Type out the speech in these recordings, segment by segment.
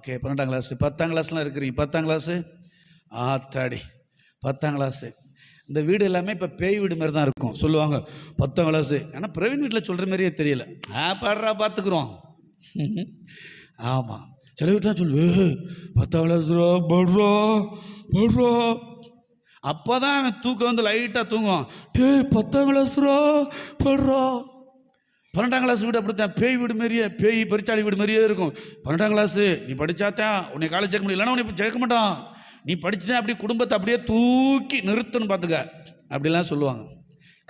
Okay பன்னெண்டாம் class பத்தாம் கிளாஸ்லாம் இருக்கிறீங்க. பத்தாம் கிளாஸு ஆத்தாடி. பத்தாம் கிளாஸு இந்த வீடு எல்லாமே இப்போ பேய் வீடு மாதிரி தான் இருக்கும். சொல்லுவாங்க பத்தாம் கிளாஸு ஆனால் பிரவீன் வீட்டில் சொல்கிற மாதிரியே தெரியல. ஆ பாடுறா பார்த்துக்குறோம் ஆமாம் சில வீட்டில் சொல்லு பத்தாம் கிளாஸ் படுறா படுறா. அப்போ தான் அவன் தூக்கம் வந்து லைட்டாக தூங்குவான். டே பத்தாம் கிளாஸ் படுறோம் பன்னெண்டாம் கிளாஸ் வீடு அப்படித்தான். பேய் வீடு மாரியே பேய் பெருச்சாளி வீடு மாதிரியே இருக்கும். பன்னெண்டாம் கிளாஸு நீ படித்தாத்தான் உன்னை காலேஜ் சேர்க்க முடியும். இல்லைன்னா உன்னை சேர்க்க மாட்டான். நீ படிச்சுதான் அப்படியே குடும்பத்தை அப்படியே தூக்கி நிறுத்தணும் பார்த்துக்க. அப்படிலாம் சொல்லுவாங்க.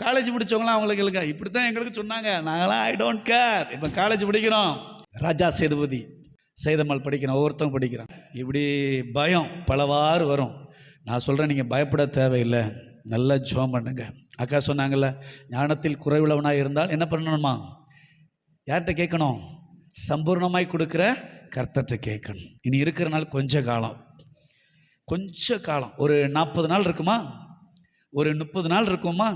காலேஜ் முடிச்சவங்களாம் அவங்களுக்கு இல்லைங்க இப்படி தான் எங்களுக்கு சொன்னாங்க. நாங்களாம் ஐ டோன்ட் கேர் இப்போ காலேஜ் படிக்கிறோம். ராஜா சேதுபதி சேதம்மாள் படிக்கிறோம். ஒவ்வொருத்தவங்க படிக்கிறான் இப்படி பயம் பலவாறு வரும். நான் சொல்கிறேன் நீங்கள் பயப்பட தேவையில்லை. நல்லா ஜோம் பண்ணுங்க. அக்கா சொன்னாங்கல்ல ஞானத்தில் குறைவுள்ளவனாக இருந்தால் என்ன பண்ணணுமா? யார்கிட்ட கேட்கணும்? சம்பூர்ணமாய் கொடுக்குற கர்த்தர்கிட்ட கேட்கணும். இனி இருக்கிற நாள் கொஞ்ச காலம். கொஞ்ச காலம். ஒரு நாற்பது நாள் இருக்குமா? ஒரு முப்பது நாள் இருக்குமா?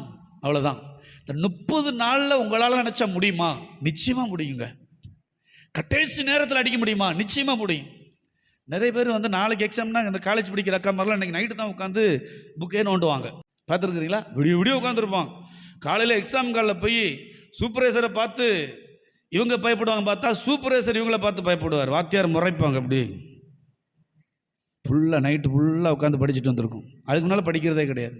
அவ்வளோதான் இந்த முப்பது நாளில் உங்களால் நினச்சா முடியுமா? நிச்சயமாக முடியுங்க. கடைசி நேரத்தில் அடிக்க முடியுமா? நிச்சயமாக முடியும். நிறைய பேர் வந்து நாளைக்கு எக்ஸாம்னா இந்த காலேஜ் படிக்கிற அக்கா மாதிரிலாம் இன்றைக்கி நைட்டு தான் உட்காந்து புக்கே நோண்டுவாங்க. பார்த்துருக்குறீங்களா? விடிய விடிய உட்காந்துருப்பான் காலையில் எக்ஸாம் காலில் போய் சூப்பர்வைசரை பார்த்து இவங்க பயப்படுவாங்க பார்த்தா சூப்பர்வைசர் இவங்கள பார்த்து பயப்படுவார். வாத்தியார் முறைப்பாங்க அப்படி. ஃபுல்லாக நைட்டு ஃபுல்லாக உட்காந்து படிச்சுட்டு வந்திருக்கும். அதுக்கு முன்னால் படிக்கிறதே கிடையாது.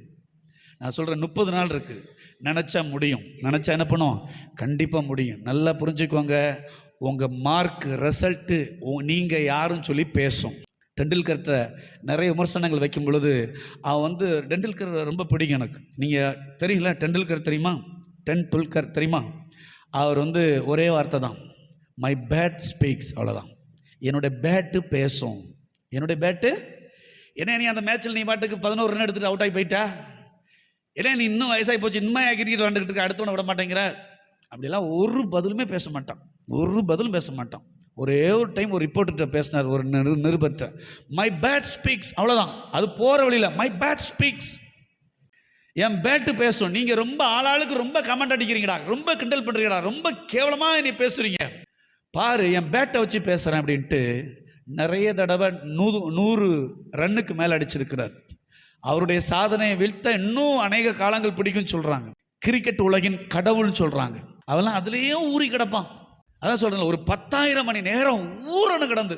நான் சொல்கிறேன் முப்பது நாள் இருக்குது நினச்சா முடியும். நினச்சா என்ன பண்ணும் கண்டிப்பாக முடியும். நல்லா புரிஞ்சுக்கோங்க. உங்கள் மார்க் ரிசல்ட்டு நீங்கள் யாருன்னு சொல்லி பேசும். டெண்டுல்கர்கிட்ட நிறைய விமர்சனங்கள் வைக்கும் பொழுது அவன் வந்து டெண்டுல்கர் ரொம்ப பிடிக்கும் எனக்கு. நீங்கள் தெரியுங்களா டெண்டுல்கர் தெரியுமா? டென் டுல்கர் தெரியுமா? அவர் வந்து ஒரே வார்த்தை தான். மை பேட் ஸ்பீக்ஸ் அவ்வளோதான் என்னுடைய பேட்டு பேசும். என்னுடைய பேட்டு என்ன நீ அந்த மேட்ச்சில் நீ பாட்டுக்கு பதினோரு ரன் எடுத்துகிட்டு அவுட் ஆகி போயிட்டா? ஏன்னா நீ இன்னும் வயசாகி போச்சு? இன்னும் கிரிக்கெட் விளாண்டுக்கிட்டு இருக்க? அடுத்தவனை விட மாட்டேங்கிற? அப்படிலாம் ஒரு பதிலுமே பேச மாட்டான். ஒரு பதிலும் பேச மாட்டான். ஒரே ஒரு டைம் ஒரு ரிப்போர்ட்டர்கிட்ட பேசினார் ஒரு நிரு நிருபர்கிட்ட. மை பேட் ஸ்பீக்ஸ் அவ்வளோதான் அது போகிற வழியில் மை பேட் ஸ்பீக்ஸ் என் பேட்டு பேசும். நீங்கள் ரொம்ப ஆளாளுக்கு ரொம்ப கமெண்ட் அடிக்கிறீங்கடா. ரொம்ப கிண்டல் பண்ணுறீங்கடா ரொம்ப கேவலமாக நீ பேசுகிறீங்க பாரு என் பேட்டை வச்சு பேசுகிறேன் அப்படின்ட்டு நிறைய தடவை நூறு நூறு ரன்னுக்கு மேலே அடிச்சிருக்கிறார். அவருடைய சாதனையை வீழ்த்த இன்னும் அநேக காலங்கள் பிடிக்கும்னு சொல்கிறாங்க கிரிக்கெட் உலகின் கடவுள்னு சொல்கிறாங்க அவெல்லாம் அதுலேயே ஊறி கிடப்பான். அதான் சொல்கிறேன் ஒரு பத்தாயிரம் மணி நேரம் ஊரனு கிடந்து.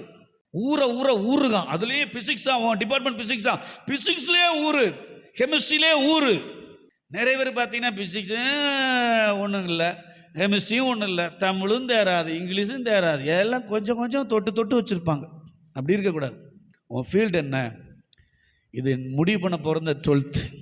ஊற ஊற ஊறுகான். அதுலேயே பிசிக்ஸா அவன் டிபார்ட்மெண்ட் பிசிக்ஸா பிசிக்ஸ்லேயே ஊரு கெமிஸ்ட்ரியிலே ஊர் நிறைய பேர் பார்த்தீங்கன்னா பிசிக்ஸு ஒன்றும் இல்லை. கெமிஸ்ட்ரியும் ஒன்றும் இல்லை. தமிழும் தேராது இங்கிலீஷும் தேராது எல்லாம் கொஞ்சம் கொஞ்சம் தொட்டு தொட்டு வச்சுருப்பாங்க. அப்படி இருக்கக்கூடாது. உன் ஃபீல்டு என்ன? இது முடிவு பண்ண பிறந்த டுவெல்த்